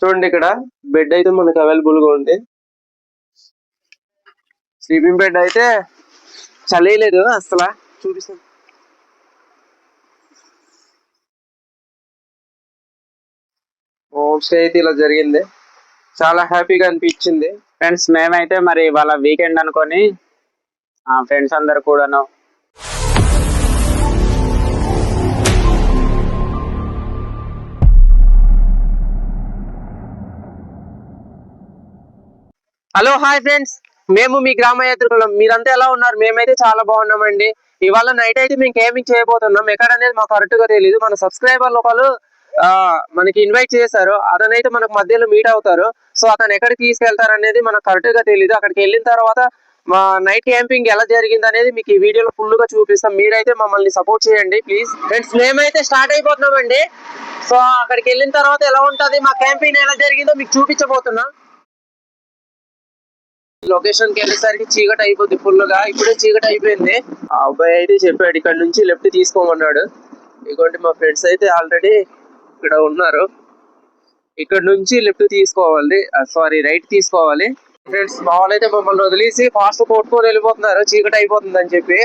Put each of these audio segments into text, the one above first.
చూడండి ఇక్కడ బెడ్ అయితే మనకు అవైలబుల్గా ఉంది. స్లీపింగ్ బెడ్ అయితే చలియలేదు అసలు చూపిస్తాను. హోమ్ స్టే అయితే ఇలా జరిగింది. చాలా హ్యాపీగా అనిపించింది. ఫ్రెండ్స్ మేమైతే మరి వాళ్ళ వీకెండ్ అనుకొని ఆ ఫ్రెండ్స్ అందరు కూడాను హలో హాయ్ ఫ్రెండ్స్. మేము మీ గ్రామ యాత్రికులం. మీరంతా ఎలా ఉన్నారు? మేమైతే చాలా బాగున్నామండి. ఇవాళ నైట్ అయితే మేము గేమింగ్ చేయబోతున్నాం. ఎక్కడ అనేది మాకు కరెక్ట్గా తెలియదు మన సబ్స్క్రైబర్ ఒకళ్ళు మనకి ఇన్వైట్ చేశారు. అతనైతే మనకు మధ్యలో మీట్ అవుతారు. సో అతను ఎక్కడికి తీసుకెళ్తారు అనేది మనకు కరెక్ట్గా తెలియదు అక్కడికి వెళ్ళిన తర్వాత మా నైట్ క్యాంపింగ్ ఎలా జరిగింది అనేది మీకు ఈ వీడియోలో ఫుల్గా చూపిస్తాం. మీరైతే మమ్మల్ని సపోర్ట్ చేయండి ప్లీజ్ ఫ్రెండ్స్ మేమైతే స్టార్ట్ అయిపోతున్నామండి. సో అక్కడికి వెళ్ళిన తర్వాత ఎలా ఉంటుంది? మా క్యాంపింగ్ ఎలా జరిగిందో మీకు చూపించబోతున్నాం. లొకేషన్కి వెళ్ళేసరికి చీకటి అయిపోద్ది ఫుల్గా. ఇప్పుడే చీకటి అయిపోయింది. ఆ అబ్బాయి అయితే చెప్పాడు ఇక్కడ నుంచి లెఫ్ట్ తీసుకోమన్నాడు. ఇటువంటి మా ఫ్రెండ్స్ అయితే ఆల్రెడీ ఇక్కడ ఉన్నారు. ఇక్కడ నుంచి లెఫ్ట్ తీసుకోవాలి. సారీ రైట్ తీసుకోవాలి. ఫ్రెండ్స్ మామూలు అయితే మమ్మల్ని వదిలేసి ఫాస్ట్ కొట్టుకొని వెళ్ళిపోతున్నారు. చీకటి అయిపోతుంది అని చెప్పి.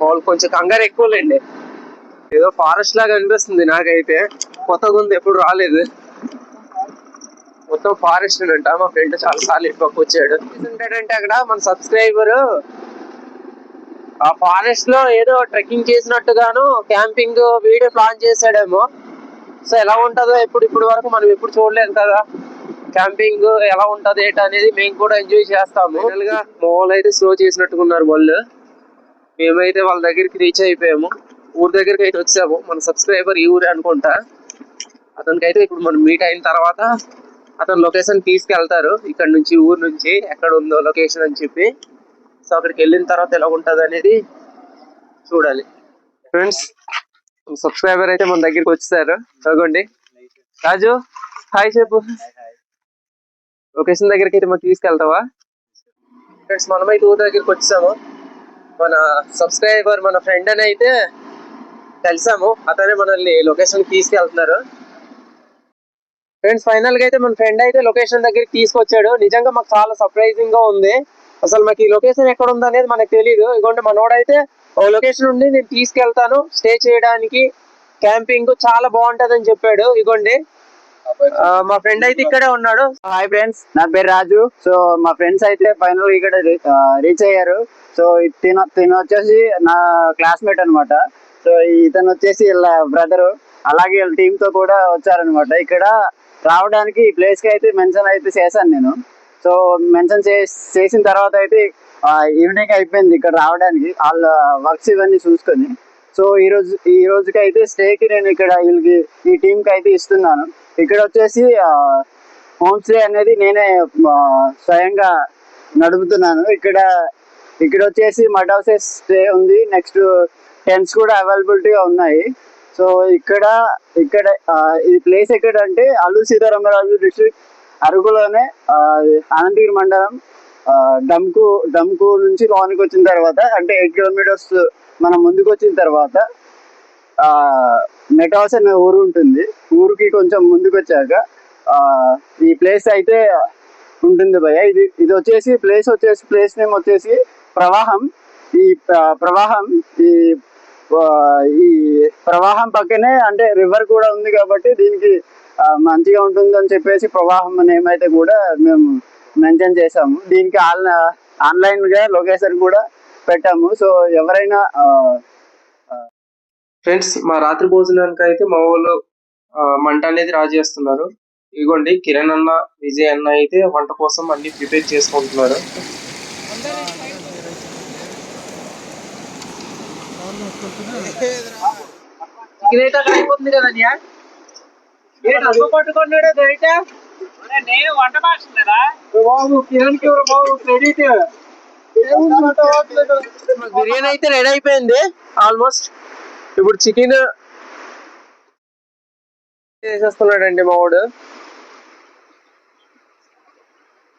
మామూలు కొంచెం కంగారు ఎక్కువలేండి. ఏదో ఫారెస్ట్ లాగా అనిపిస్తుంది నాకైతే. కొత్తగా ఉంది ఎప్పుడు రాలేదు. మొత్తం ఫారెస్ట్ అంట. మా ఫ్రెండ్ చాలా సార్లు ఇటు పక్క వచ్చాడు ఉంటాడంటే అక్కడ మన సబ్స్క్రైబర్ ఆ ఫారెస్ట్లో ఏదో ట్రెక్కింగ్ చేసినట్టుగాను క్యాంపింగ్ వీడియో ప్లాన్ చేశాడేమో. సో ఎలా ఉంటుందో ఎప్పుడు ఇప్పుడు వరకు మనం ఎప్పుడు చూడలేదు కదా. క్యాంపింగ్ ఎలా ఉంటది ఏంటి అనేది మేము కూడా ఎంజాయ్ చేస్తాము. Final గా మా వాళ్ళు అయితే స్లో చేసినట్టుకున్నారు వాళ్ళు. మేమైతే వాళ్ళ దగ్గరికి రీచ్ అయిపోయాము. ఊరి దగ్గరికి అయితే వచ్చాము. మన సబ్స్క్రైబర్ ఈ ఊరే అనుకుంటా. అతనికి అయితే ఇప్పుడు మనం మీట్ అయిన తర్వాత అతను లొకేషన్ తీసుకెళ్తారు. ఇక్కడ నుంచి ఊరు నుంచి ఎక్కడ ఉందో లొకేషన్ అని చెప్పి. సో అక్కడికి వెళ్ళిన తర్వాత ఎలా ఉంటది అనేది చూడాలి. ఫ్రెండ్స్ సబ్స్క్రైబర్ అయితే మన దగ్గరికి వచ్చేసారు చదవండి. రాజు హాయ్ చెప్పు. లొకేషన్ దగ్గరికి అయితే మాకు తీసుకెళ్తావా? ఫ్రెండ్స్ మనమైతే ఊరి దగ్గరికి వచ్చాము. మన సబ్స్క్రైబర్ మన ఫ్రెండ్ అని అయితే కలిసాము అతనే మనల్ని లొకేషన్ తీసుకెళ్తున్నారు. ఫ్రెండ్స్ ఫైనల్గా అయితే మన ఫ్రెండ్ అయితే లొకేషన్ దగ్గరికి తీసుకొచ్చాడు. నిజంగా మాకు చాలా సర్ప్రైజింగ్గా ఉంది. అసలు మాకు ఈ లొకేషన్ ఎక్కడ ఉంది అనేది మనకు తెలియదు ఇదిగోండి మనోడైతే ఓ లొకేషన్ ఉండి నేను తీసుకెళ్తాను. స్టే చేయడానికి క్యాంపింగ్ చాలా బాగుంటది అని చెప్పాడు ఇగోండి మా ఫ్రెండ్ అయితే ఇక్కడే ఉన్నాడు. హాయ్ ఫ్రెండ్స్ నా పేరు రాజు. సో మా ఫ్రెండ్స్ అయితే ఫైనల్ ఇక్కడ రీచ్ అయ్యారు. సో తిన తిన వచ్చేసి నా క్లాస్మేట్ అన్నమాట. సో ఇతను వచ్చేసి వీళ్ళ బ్రదర్ అలాగే వీళ్ళ టీమ్తో కూడా వచ్చారనమాట ఇక్కడ రావడానికి ఈ ప్లేస్కి అయితే మెన్షన్ అయితే చేశాను నేను. సో మెన్షన్ చేసిన తర్వాత అయితే ఈవినింగ్ అయిపోయింది ఇక్కడ రావడానికి. వాళ్ళ వర్క్స్ ఇవన్నీ చూసుకొని. సో ఈ రోజు ఈ రోజుకి అయితే స్టేకి నేను ఇక్కడ వీళ్ళకి ఈ టీమ్కి అయితే ఇస్తున్నాను. ఇక్కడ వచ్చేసి హోమ్ స్టే అనేది నేనే స్వయంగా నడుపుతున్నాను. ఇక్కడ ఇక్కడ వచ్చేసి మడ్ హౌసెస్ స్టే ఉంది. నెక్స్ట్ టెంట్స్ కూడా అవైలబిలిటీగా ఉన్నాయి. సో ఇక్కడ ఇక్కడ ఈ ప్లేస్ ఎక్కడ అంటే అల్లూరు సీతారామరాజు డిస్ట్రిక్ట్ అరకులోనే అనంతగిరి మండలం డమ్కు డమ్కు నుంచి లోనికి వచ్చిన తర్వాత అంటే ఎయిట్ కిలోమీటర్స్ మనం ముందుకు వచ్చిన తర్వాత మెటాస్ అనే ఊరు ఉంటుంది. ఊరికి కొంచెం ముందుకు వచ్చాక ఈ ప్లేస్ అయితే ఉంటుంది భయ ఇది ఇది వచ్చేసి ప్లేస్ వచ్చేసి ప్లేస్ నేమ్ వచ్చేసి ప్రవాహం. ఈ ప్రవాహం ఈ ఈ ప్రవాహం పక్కనే అంటే రివర్ కూడా ఉంది కాబట్టి దీనికి మంచిగా ఉంటుంది అని చెప్పేసి ప్రవాహం నేమ్ అయితే కూడా మేము మెన్షన్ చేసాము దీనికి ఆన్ ఆన్లైన్గా లొకేషన్ కూడా పెట్టాము. సో ఎవరైనా ఫ్రెండ్స్ మా రాత్రి భోజనానికి అయితే మా వాళ్ళు మంట అనేది రాజేస్తున్నారు. ఇదిగోండి కిరణ్ అన్న విజయ్ అన్న అయితే వంట కోసం అన్ని ప్రిపేర్ చేసుకుంటున్నారు. చికెన్ అయిపోతుంది డబ్బు బయట నేను వంట మాస్టరా బాబు కిరణ్కి బాబు క్రెడిట్ బిర్యానీ అయితే రెడీ అయిపోయింది ఆల్మోస్ట్. ఇప్పుడు చికెన్ చేసేస్తున్నాడండి మావాడు.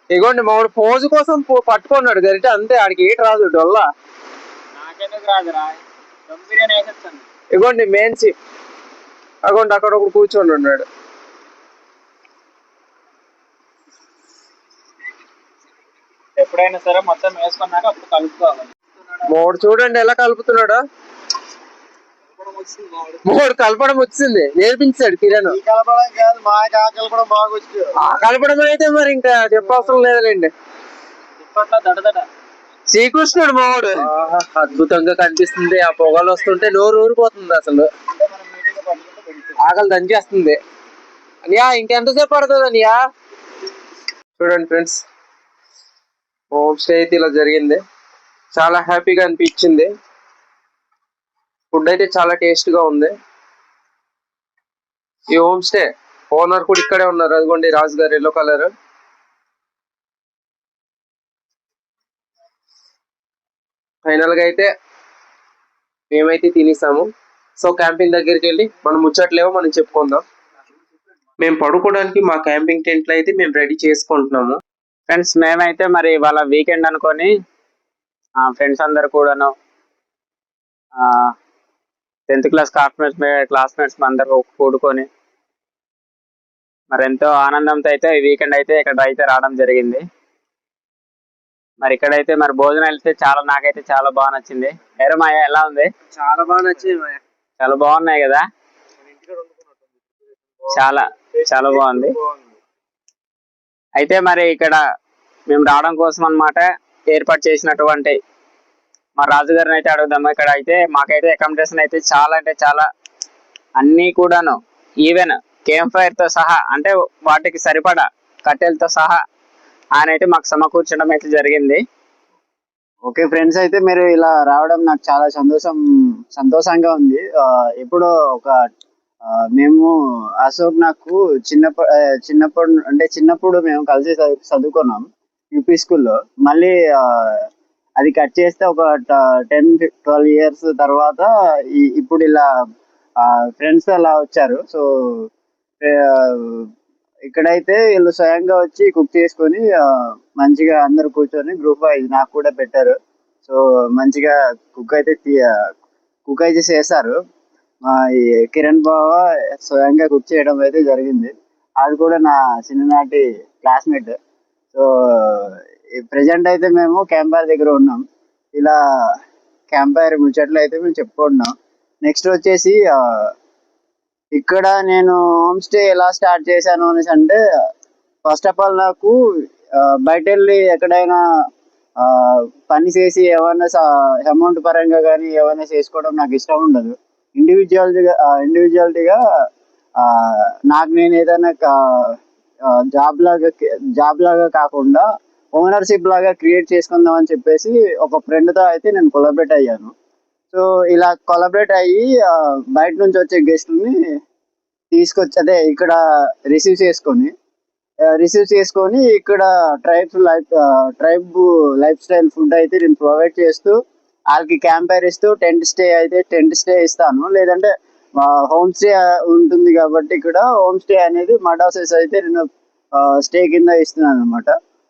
ఇగోండి మావాడు పోజు కోసం పట్టుకున్నాడు గరిట అంతే ఆడికి ఏటి రాదు డొల్లా. నాకెందుకు రాదురా. ఇగోండి మెయిన్ సీట్ అగోండి అక్కడ ఒకడు కూర్చొని ఉన్నాడు. ఎప్పుడైనా సరే మొత్తం వేసుకున్నాక అప్పుడు కలుపుకోవాలి. మూడు చూడండి ఎలా కలుపుతున్నాడు? మూడు కలపడం వచ్చింది నేర్పించాడు కిరణ్. కలపడం కాదు మా కలపడం వచ్చింది. ఆ కలపడం అయితే మరి ఇంకా చెప్పవసరం లేదులేండి. శ్రీకృష్ణుడు మావాడు. అద్భుతంగా కనిపిస్తుంది. ఆ పొగలు వస్తుంటే నోరు ఊరిపోతుంది అసలు. ఆకలి దంచేస్తుంది. అనియా ఇంకెంతసేపు పడుతుంది అనియా? చూడండి ఫ్రెండ్స్. హోమ్ స్టే అయితే ఇలా జరిగింది. చాలా హ్యాపీగా అనిపించింది. ఫుడ్ అయితే చాలా టేస్ట్గా ఉంది. ఈ హోమ్ స్టే ఓనర్ కూడా ఇక్కడే ఉన్నారు. అదిగోండి రాజు గారు ఎల్లో కలర్. ఫైనల్గా అయితే మేమైతే తినేసాము. సో క్యాంపింగ్ దగ్గరికి వెళ్ళి మనం ముచ్చట్లేవో మనం చెప్పుకుందాం. మేము పడుకోవడానికి మా క్యాంపింగ్ టెంట్లు అయితే మేము రెడీ చేసుకుంటున్నాము. ఫ్రెండ్స్ మేమైతే మరి వాళ్ళ వీకెండ్ అనుకొని ఫ్రెండ్స్ అందరు కూడాను టెన్త్ క్లాస్ క్లాస్మేట్స్ క్లాస్మేట్స్ అందరు కూడుకొని మరి ఎంతో ఆనందంతో అయితే ఈ వీకెండ్ అయితే ఇక్కడ అయితే రావడం జరిగింది. మరి ఇక్కడైతే మరి భోజనం అయితే చాలా నాకైతే చాలా బాగా నచ్చింది. ఎరమాయ ఎలా ఉంది? చాలా బాగా నచ్చింది మాయ. చాలా బాగున్నాయి కదా? చాలా చాలా బాగుంది. అయితే మరి ఇక్కడ మేము రావడం కోసం అన్నమాట ఏర్పాటు చేసినటువంటి మా రాజుగారిని అయితే అడుగుదాము. ఇక్కడ అయితే మాకైతే అకామిడేషన్ అయితే చాలా అంటే చాలా అన్నీ కూడాను ఈవెన్ కేమ్ ఫైర్తో సహా అంటే వాటికి సరిపడా కట్టెలతో సహా ఆయన అయితే మాకు సమకూర్చడం అయితే జరిగింది. ఓకే ఫ్రెండ్స్ అయితే మీరు ఇలా రావడం నాకు చాలా సంతోషం సంతోషంగా ఉంది. ఆ, ఎప్పుడో ఒక మేము అశోక్ నాకు చిన్నప్పుడు చిన్నప్పుడు అంటే చిన్నప్పుడు మేము కలిసి చదువు- చదువుకున్నాం యూపీ స్కూల్లో. మళ్ళీ అది కట్ చేస్తే ఒక టెన్ ట్వెల్వ్ ఇయర్స్ తర్వాత ఇప్పుడు ఇలా ఫ్రెండ్స్ అలా వచ్చారు. సో ఇక్కడైతే వీళ్ళు స్వయంగా వచ్చి కుక్ చేసుకొని మంచిగా అందరు కూర్చొని గ్రూప్ వైజ్ నాకు కూడా పెట్టారు. సో మంచిగా కుక్ అయితే కుక్ అయితే చేశారు. మా ఈ కిరణ్ బావ స్వయంగా కుక్ చేయడం అయితే జరిగింది. అది కూడా నా చిన్ననాటి క్లాస్మేట్. సో ప్రజెంట్ అయితే మేము క్యాంపైర్ దగ్గర ఉన్నాం. ఇలా క్యాంపైర్ ముచ్చట్లు అయితే మేము చెప్పుకుంటున్నాం. నెక్స్ట్ వచ్చేసి ఇక్కడ నేను హోమ్ స్టే ఎలా స్టార్ట్ చేశాను అనేసి అంటే ఫస్ట్ ఆఫ్ ఆల్ నాకు బయట వెళ్ళి ఎక్కడైనా పని చేసి ఏమైనా అమౌంట్ పరంగా కానీ ఏమైనా చేసుకోవడం నాకు ఇష్టం ఉండదు. ఇండివిజువాలిటీగా ఇండివిజువాలిటీగా నాకు నేను ఏదైనా జాబ్ లాగా జాబ్ లాగా కాకుండా ఓనర్షిప్ లాగా క్రియేట్ చేసుకుందాం అని చెప్పేసి ఒక ఫ్రెండ్తో అయితే నేను కొలాబరేట్ అయ్యాను. సో ఇలా కొలాబరేట్ అయ్యి బయట నుంచి వచ్చే గెస్ట్ని తీసుకొచ్చి అదే ఇక్కడ రిసీవ్ చేసుకొని రిసీవ్ చేసుకొని ఇక్కడ tribes life tribe life style food అయితే నేను ప్రొవైడ్ చేస్తూ వాళ్ళకి క్యాంపైర్ ఇస్తూ టెంట్ స్టే అయితే టెంట్ స్టే ఇస్తాను. లేదంటే హోమ్ స్టే ఉంటుంది కాబట్టి ఇక్కడ హోమ్ స్టే అనేది మడాసెస్ అయితే నేను స్టే కింద ఇస్తున్నాను అనమాట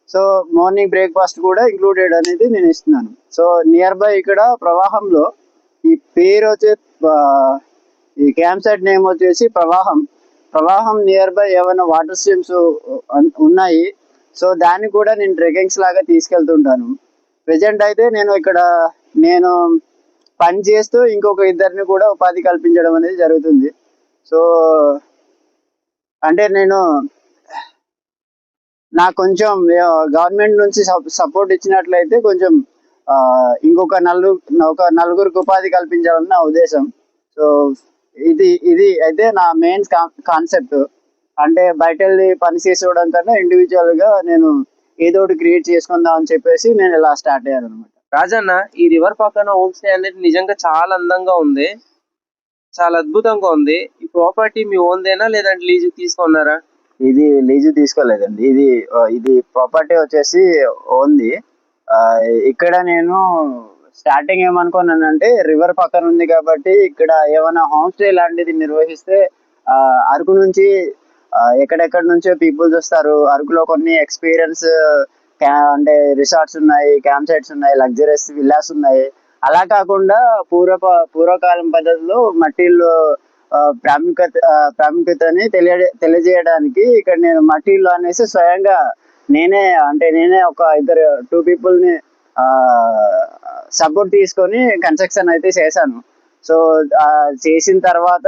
సో మార్నింగ్ బ్రేక్ఫాస్ట్ కూడా ఇంక్లూడెడ్ అనేది నేను ఇస్తున్నాను. సో నియర్ బై ఇక్కడ ప్రవాహంలో ఈ పేరు వచ్చే ఈ క్యాంప్ సైట్ నేమ్ వచ్చేసి ప్రవాహం. ప్రవాహం నియర్ బై ఏమైనా వాటర్ స్ట్రీమ్స్ ఉన్నాయి. సో దాన్ని కూడా నేను ట్రెకింగ్స్ లాగా తీసుకెళ్తుంటాను. ప్రజెంట్ అయితే నేను ఇక్కడ నేను పని చేస్తూ ఇంకొక ఇద్దరిని కూడా ఉపాధి కల్పించడం అనేది జరుగుతుంది. సో అంటే నేను నాకు కొంచెం గవర్నమెంట్ నుంచి సపోర్ట్ ఇచ్చినట్లయితే కొంచెం ఆ, ఇంకొక నలుగురు ఒక నలుగురికి ఉపాధి కల్పించాలని నా ఉద్దేశం. సో ఇది ఇది అయితే నా మెయిన్ కాన్సెప్ట్ అంటే బయట వెళ్ళి పని చేసుకోవడం కన్నా ఇండివిజువల్గా నేను ఏదో ఒకటి క్రియేట్ చేసుకుందాం అని చెప్పేసి నేను ఇలా స్టార్ట్ అయ్యాను అనమాట రాజన్న ఈ రివర్ పక్కన హోమ్ స్టే అనేది నిజంగా చాలా అందంగా ఉంది. చాలా అద్భుతంగా ఉంది. ఈ ప్రాపర్టీ మీ ఓన్దేనా లేదంటే లీజు తీసుకున్నారా? ఇది లీజు తీసుకోలేదండి. ఇది ఇది ప్రాపర్టీ వచ్చేసి ఓన్ది ఇక్కడ నేను స్టార్టింగ్ ఏమనుకున్నానంటే రివర్ పక్కన ఉంది కాబట్టి ఇక్కడ ఏమైనా హోమ్ స్టే లాంటిది నిర్వహిస్తే అరకు నుంచి ఎక్కడెక్కడ నుంచో పీపుల్స్ వస్తారు అరకులో కొన్ని ఎక్స్పీరియన్స్ అంటే రిసార్ట్స్ ఉన్నాయి క్యాంప్ సైట్స్ ఉన్నాయి లగ్జరీస్ విల్లాస్ ఉన్నాయి. అలా కాకుండా పూర్వ పూర్వకాలం పద్ధతిలో మట్టిల్లో ప్రాముఖ్యత ప్రాముఖ్యతని తెలియ తెలియజేయడానికి ఇక్కడ నేను మట్టిల్లో అనేసి స్వయంగా నేనే అంటే నేనే ఒక ఇద్దరు టూ పీపుల్ని సపోర్ట్ తీసుకొని కన్స్ట్రక్షన్ అయితే చేశాను. సో చేసిన తర్వాత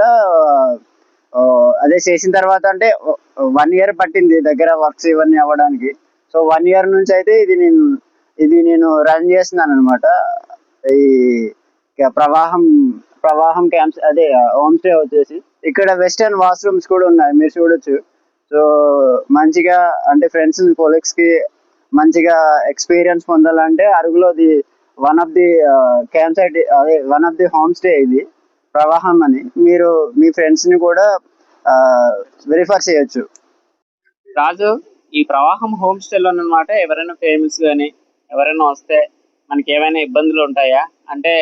అదే చేసిన తర్వాత అంటే వన్ ఇయర్ పట్టింది దగ్గర వర్క్స్ ఇవన్నీ అవ్వడానికి. సో వన్ ఇయర్ నుంచి అయితే ఇది నేను ఇది నేను రన్ చేస్తున్నాను అనమాట ఈ ప్రవాహం ప్రవాహం క్యాంప్స్ అదే హోమ్ స్టే వచ్చేసి. ఇక్కడ వెస్టర్న్ వాష్రూమ్స్ కూడా ఉన్నాయి మీరు చూడొచ్చు. సో మంచిగా అంటే ఫ్రెండ్స్ కొలీగ్స్కి మంచిగా ఎక్స్పీరియన్స్ పొందాలంటే అరుగులోది one of the camp site uh, అదే one of the home stay ఇది ప్రవాహం అని. మీరు మీ ఫ్రెండ్స్ని కూడా uh, వెరిఫర్ చేయొచ్చు. రాజు ఈ ప్రవాహం హోమ్ స్టేలో అనమాట ఎవరైనా ఫేమస్ కానీ ఎవరైనా వస్తే మనకి ఏమైనా ఇబ్బందులు ఉంటాయా? అంటే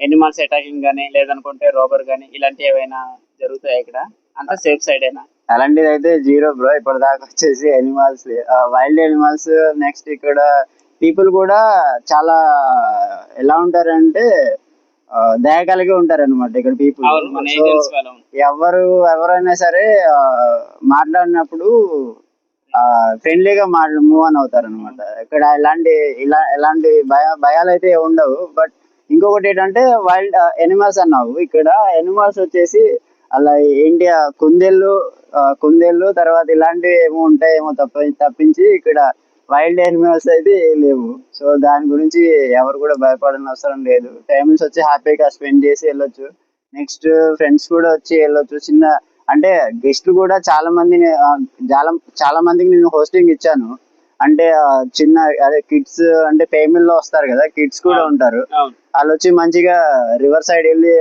ఎనిమల్స్ అటాకింగ్ కానీ లేదనుకుంటే రోబర్ కానీ ఇలాంటివి ఏమైనా జరుగుతాయా ఇక్కడ? అంతా సేఫ్ సైడ్ అయినా అలాంటిది అయితే జీరో బ్రో ఇప్పటిదాకా వచ్చేసి ఎనిమల్స్ వైల్డ్ ఎనిమల్స్ నెక్స్ట్ ఇక్కడ పీపుల్ కూడా చాలా ఎలా ఉంటారంటే దయ కలిగి ఉంటారు అనమాట ఇక్కడ పీపుల్ ఎవరు ఎవరైనా సరే మాట్లాడినప్పుడు ఫ్రెండ్లీగా మాట్లా మూవ్ ఆన్ అవుతారు అనమాట ఇక్కడ ఎలాంటి ఇలా ఎలాంటి భయ భయాలు అయితే ఉండవు. బట్ ఇంకొకటి ఏంటంటే వైల్డ్ ఎనిమల్స్ అన్నావు. ఇక్కడ ఎనిమల్స్ వచ్చేసి అలా ఏంటి కుందేళ్ళు కుందేళ్ళు తర్వాత ఇలాంటివి ఏమో ఉంటాయేమో తప్ప తప్పించి ఇక్కడ వైల్డ్ ఎనిమల్స్ అయితే లేవు. సో దాని గురించి ఎవరు కూడా భయపడని అవసరం లేదు. టైమింగ్స్ వచ్చి హ్యాపీగా స్పెండ్ చేసి వెళ్ళొచ్చు. నెక్స్ట్ ఫ్రెండ్స్ కూడా వచ్చి వెళ్ళొచ్చు. చిన్న అంటే గెస్ట్లు కూడా చాలా మందిని చాలా చాలా మందికి నేను హోస్టింగ్ ఇచ్చాను. అంటే చిన్న అదే కిడ్స్ అంటే పేమెంట్లో వస్తారు కదా కిడ్స్ కూడా ఉంటారు. వాళ్ళు వచ్చి మంచిగా రివర్ సైడ్ వెళ్ళి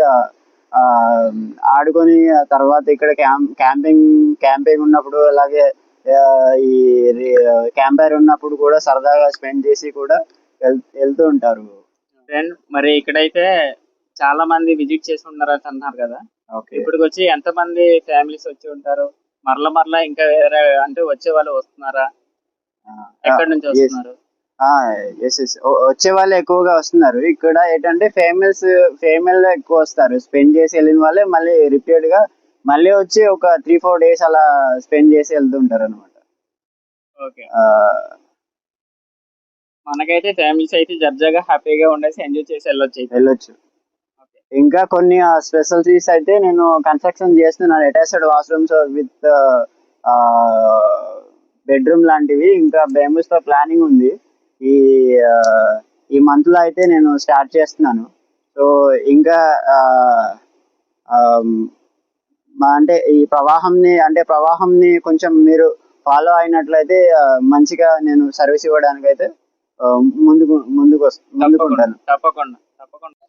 ఆడుకొని తర్వాత ఇక్కడ క్యాంప్ క్యాంపింగ్ క్యాంపింగ్ ఉన్నప్పుడు అలాగే ఈ క్యాంపైర్ ఉన్నప్పుడు కూడా సరదాగా స్పెండ్ చేసి కూడా వెళ్తూ ఉంటారు. ఫ్రెండ్ మరి ఇక్కడైతే చాలా మంది విజిట్ చేసి ఉన్నారు అని అన్నారు కదా. ఇప్పటికి వచ్చి ఎంత మంది ఫ్యామిలీస్ వచ్చి ఉంటారు? మరల మరల ఇంకా వేరే అంటే వచ్చే వాళ్ళు వస్తున్నారా? ఎక్కడి నుంచి వస్తున్నారు? ఎస్ ఎస్ వచ్చే వాళ్ళు ఎక్కువగా వస్తున్నారు. ఇక్కడ ఏంటంటే ఫేమల్స్ ఫేమల్ ఎక్కువ వస్తారు. స్పెండ్ చేసి వెళ్ళిన వాళ్ళే మళ్ళీ రిపీటెడ్గా మళ్ళీ వచ్చి ఒక త్రీ ఫోర్ డేస్ అలా స్పెండ్ చేసి వెళ్తుంటారు అనమాట ఓకే మనకైతే ఫ్యామిలీస్ అయితే జర్జాగా హ్యాపీగా ఉండేసి ఎంజాయ్ చేసి వెళ్ళొచ్చు వెళ్ళొచ్చు. ఇంకా కొన్ని స్పెషాలిటీస్ అయితే నేను కన్స్ట్రక్షన్ చేస్తున్నాను అటాచ్డ్ వాష్రూమ్స్ విత్ బెడ్రూమ్ లాంటివి. ఇంకా బేంబూస్తో ప్లానింగ్ ఉంది. ఈ ఈ మంత్లో అయితే నేను స్టార్ట్ చేస్తున్నాను. సో ఇంకా అంటే ఈ ప్రవాహంని అంటే ప్రవాహంని కొంచెం మీరు ఫాలో అయినట్లయితే మంచిగా నేను సర్వీస్ ఇవ్వడానికి అయితే ముందుకు ముందుకు వస్- ముందుకు తప్పకుండా ఉంటాను. తప్పకుండా తప్పకుండా.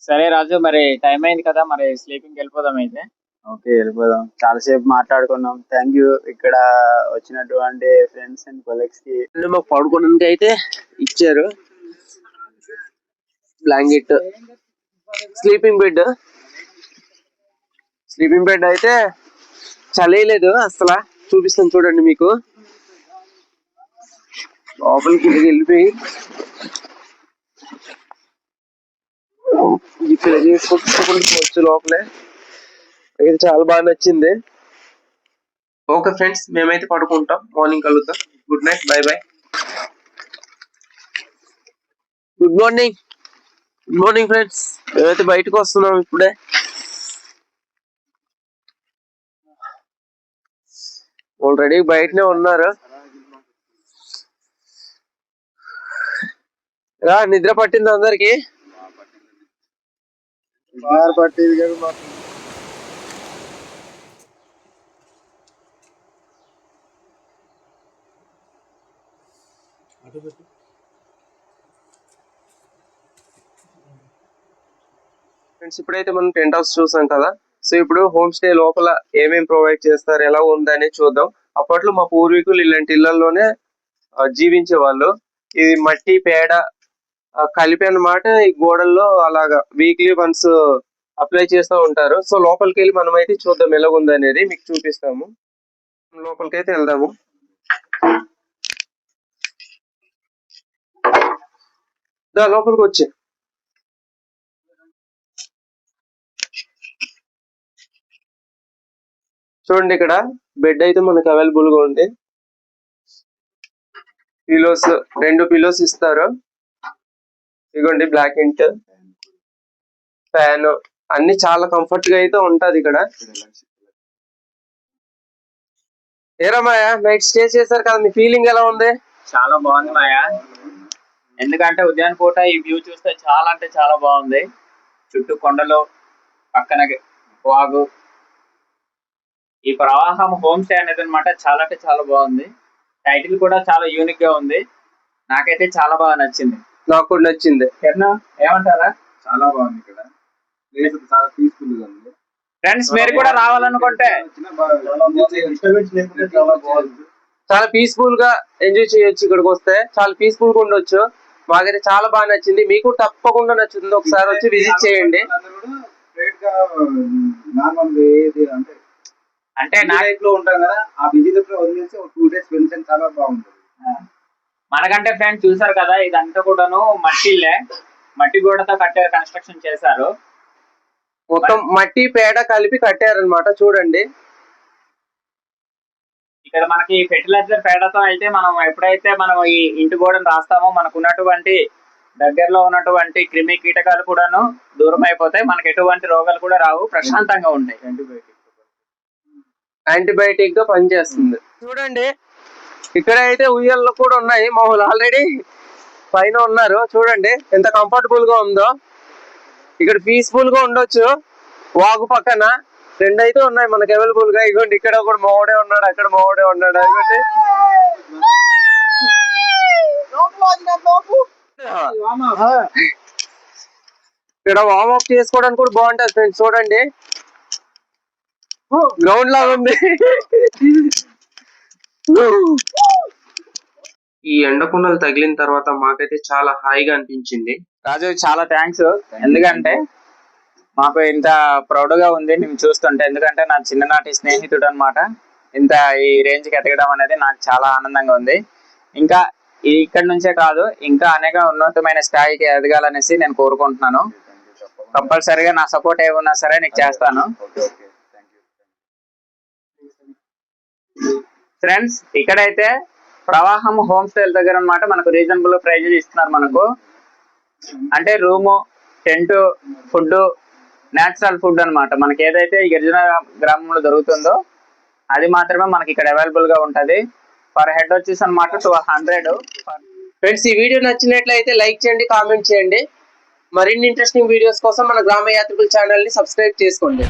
సరే రాజు మరి టైం అయింది కదా మరి స్లీపింగ్ వెళ్ళిపోదాం అయితే. ఓకే వెళ్ళిపోదాం. చాలాసేపు మాట్లాడుకున్నాం. థ్యాంక్ యూ ఇక్కడ వచ్చినటువంటి ఫ్రెండ్స్ అండ్ కొలీగ్స్కి. మాకు పడుకోవడానికి అయితే ఇచ్చారు. Blanket sleeping bed sleeping bed అయితే చలేదు అసలు. చూపిస్తాను చూడండి మీకు. లోపలికి వెళ్ళిపోయి. ఇక్కడ చేసుకుంటూ లోపలే. ఇది చాలా బాగా నచ్చింది. ఓకే ఫ్రెండ్స్ మేమైతే పడుకుంటాం. Morning కలుగుతాం good night. Bye bye. Good morning. Good morning friends. మేమైతే బయటకు వస్తున్నాం ఇప్పుడే. ఆల్రెడీ బయటనే ఉన్నారు. రా నిద్ర పట్టింది అందరికి. పట్టేది అటు పెట్టు ఫ్రెండ్స్ ఇప్పుడైతే మనం టెంట్ హౌస్ చూసాం కదా. సో ఇప్పుడు హోమ్ స్టే లోపల ఏమేం ప్రొవైడ్ చేస్తారు ఎలా ఉందని చూద్దాం. అప్పట్లో మా పూర్వీకులు ఇలాంటి ఇళ్ళలోనే జీవించే వాళ్ళు ఇది మట్టి పేడ కలిపి అన్నమాట ఈ గోడల్లో అలాగా వీక్లీ వన్స్ అప్లై చేస్తూ ఉంటారు. సో లోపలికి వెళ్ళి మనం అయితే చూద్దాం ఎలా ఉంది అనేది మీకు చూపిస్తాము. లోపలికి అయితే వెళ్దాము. దా లోపలికి వచ్చి. చూడండి ఇక్కడ బెడ్ అయితే మనకు అవైలబుల్గా ఉంది. పిలోస్ రెండు పిలోస్ ఇస్తారు. ఇదిగోండి బ్లాక్ ఇంట్ ఫ్యాన్ అన్ని చాలా కంఫర్ట్గా అయితే ఉంటది ఇక్కడ. ఏరమాయ నైట్ స్టే చేశారు కదా మీ ఫీలింగ్ ఎలా ఉంది? చాలా బాగుంది మాయా ఎందుకంటే ఉదయం పూట ఈ వ్యూ చూస్తే చాలా అంటే చాలా బాగుంది. చుట్టూ కొండలు పక్కన వాగు. ఈ ప్రవాహం హోమ్ స్టే అనేది అనమాట చాలా అంటే చాలా బాగుంది. టైటిల్ కూడా చాలా యూనిక్గా ఉంది. నాకైతే చాలా బాగా నచ్చింది. నాకు కూడా నచ్చింది. కిరణ్ ఏమంటారా? చాలా బాగుంది ఇక్కడ. ప్లేస్ చాలా పీస్ఫుల్గా ఉంది. ఫ్రెండ్స్ మీరు కూడా రావాలనుకుంటే. చాలా పీస్ఫుల్గా ఎంజాయ్ చేయొచ్చు ఇక్కడికి వస్తే. చాలా పీస్ఫుల్గా ఉండొచ్చు. మాకైతే చాలా బాగా నచ్చింది. మీకు తప్పకుండా నచ్చుతుంది. ఒకసారి వచ్చి విజిట్ చేయండి. అంటే అంటే నా లో ఉంటాం కదా ఆ బిజీ లో వదిలేసి ఒక టూ డేస్ స్పెండ్ చాలా బాగుంటుంది. మనకంటే ఫ్రెండ్స్ చూసారు కదా ఇదంతా కూడాను మట్టిలే మట్టి గోడతో కట్టారు కన్స్ట్రక్షన్ చేశారు. మొత్తం మట్టి పేడ కలిపి కట్టారనమాట చూడండి. ఇక్కడ మనకి ఫెర్టిలైజర్ పేడతో అయితే మనం ఎప్పుడైతే మనం ఈ ఇంటి గోడను రాస్తామో మనకు ఉన్నటువంటి దగ్గరలో ఉన్నటువంటి క్రిమి కీటకాలు కూడాను దూరం అయిపోతాయి. మనకి ఎటువంటి రోగాలు కూడా రావు. ప్రశాంతంగా ఉంటాయి. యాంటీబయాటిక్గా పనిచేస్తుంది. చూడండి. ఇక్కడ అయితే ఉయ్యల్లో కూడా ఉన్నాయి. మామూలు ఆల్రెడీ పైన ఉన్నారు. చూడండి. ఎంత కంఫర్టబుల్గా ఉందో. ఇక్కడ పీస్ఫుల్గా ఉండొచ్చు. వాగు పక్కన. రెండు అయితే ఉన్నాయి మనకి అవైలబుల్గా. ఇగోండి ఇక్కడ కూడా మావాడే ఉన్నాడు అక్కడ మావాడే ఉన్నాడు. ఇగోండి ఇక్కడ వార్మ్ అప్ చేసుకోవడానికి కూడా బాగుంటది ఫ్రెండ్స్ చూడండి. గ్రౌండ్ లాగా ఉంది. ఈ ఎండకుండలు తగిలిన తర్వాత మాకైతే చాలా హాయిగా అనిపించింది. రాజు చాలా థ్యాంక్స్ ఎందుకంటే మాకు ఇంత ప్రౌడ్గా ఉంది నేను చూస్తుంటే. ఎందుకంటే నా చిన్ననాటి స్నేహితుడు అనమాట ఇంత ఈ రేంజ్కి ఎదగడం అనేది నాకు చాలా ఆనందంగా ఉంది. ఇంకా ఇక్కడ నుంచే కాదు ఇంకా అనేక ఉన్నతమైన స్థాయికి ఎదగాలనేసి నేను కోరుకుంటున్నాను. కంపల్సరీగా నా సపోర్ట్ ఏమున్నా సరే నీకు చేస్తాను. ఫ్రెండ్స్ ఇక్కడైతే ప్రవాహం హోమ్ స్టైల్ దగ్గర అన్నమాట. మనకు రీజనబుల్ ప్రైజెస్ ఇస్తున్నారు మనకు. అంటే room tent food natural food అన్నమాట. మనకి ఏదైతే గిరిజన గ్రామంలో దొరుకుతుందో అది మాత్రమే మనకి ఇక్కడ అవైలబుల్గా ఉంటది. పర్ హెడ్ వచ్చేసి అనమాట టూ హండ్రెడ్ ఫ్రెండ్స్ ఈ వీడియో నచ్చినట్లయితే లైక్ చేయండి కామెంట్ చేయండి. మరిన్ని ఇంట్రెస్టింగ్ వీడియోస్ కోసం మన గ్రామ యాత్రికుల ఛానల్ని సబ్స్క్రైబ్ చేసుకోండి.